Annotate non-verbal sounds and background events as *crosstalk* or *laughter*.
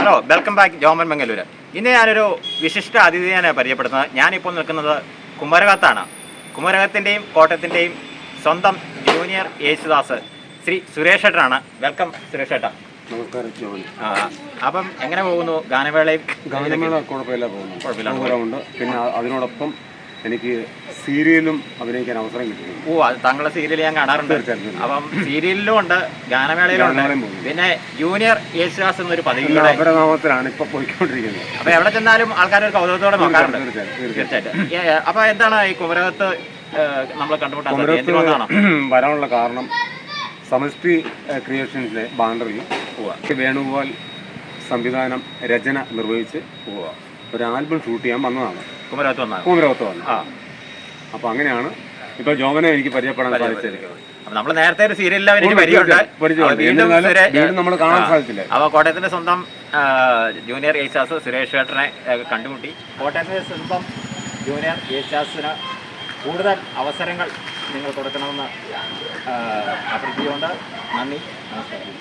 Hello welcome back Joman Mangalore ഇന്ന് ഞാനൊരു വിശിഷ്ട അതിഥിയാണ് പരിചയപ്പെടുത്തുന്നത്. ഞാനിപ്പോൾ നിൽക്കുന്നത് കുമരകത്താണ്. കുമരകത്തിന്റെയും കോട്ടയത്തിന്റെയും സ്വന്തം ജൂനിയർ യേശുദാസ് ശ്രീ സുരേഷ് ഏട്ടനാണ് വെൽക്കം സുരേഷ് ഏട്ട നമസ്കാരം ആ, അപ്പം എങ്ങനെ പോകുന്നു? ഗാനമേളയും ഗാനമേള കുഴപ്പമില്ല പോകുന്നു. കുഴപ്പമില്ല. പിന്നെ അതിനോടൊപ്പം എനിക്ക് സീരിയലും അഭിനയിക്കാൻ അവസരം കിട്ടി ഓ അത് താങ്കളുടെ സീരിയൽ ഞാൻ കാണാറുണ്ട്. തീർച്ചയായിട്ടും. അപ്പം സീരിയലിലും ഉണ്ട് ഗാനമേളയിലും ഉണ്ട്. പിന്നെ ജൂനിയർ യേശുദാസ് എന്നൊരു പദവി അപരനാമത്തിലാണ് ഇപ്പൊ പോയിക്കൊണ്ടിരിക്കുന്നത്. അപ്പൊ എവിടെ ചെന്നാലും ആൾക്കാർ ഒരു കൗതുകത്തോടെ നോക്കാറുണ്ട്. തീർച്ചയായിട്ടും, തീർച്ചയായിട്ടും. തീർച്ചയായിട്ടും. ഏ, അപ്പൊ എന്താണ് ഈ കുമരകത്ത് നമ്മൾ കണ്ടുമുട്ടാൻ സാധിച്ചത്? കുമരകത്ത് *clears throat* വരാനുള്ള കാരണം സമസ്തി ക്രിയേഷൻസിലെ ക്രിയേഷൻസിലെ ബാനറിൽ വേണുഗോപാൽ സംവിധാനം രചന നിർവഹിച്ച് ഒരു ആൽബം ഷൂട്ട് ചെയ്യാൻ വന്നതാണ്. കുമരകത്ത് വന്നാണ്. കുമരകത്ത് വന്നത് ആ. അപ്പൊ അങ്ങനെയാണ് ഇപ്പൊ ജോമനെ എനിക്ക് പരിചയപ്പെടാൻ സാധിച്ചത്. നമ്മൾ നേരത്തെ ഒരു സീരിയലിൽ പരിചയമുണ്ട്. വീണ്ടും നമ്മൾ കാണാൻ. സാധിച്ചില്ല. അപ്പൊ കോട്ടയത്തിന്റെ സ്വന്തം ജൂനിയർ യേശാസ് സുരേഷ് ഏട്ടനെ കണ്ടുമുട്ടി. കോട്ടയത്തിന്റെ സ്വന്തം ജൂനിയർ യേശാസിന് കൂടുതൽ അവസരങ്ങൾ നിങ്ങൾ കൊടുക്കണമെന്ന് അഭ്യർത്ഥിച്ചുകൊണ്ട് നന്ദി. നമസ്കാരം.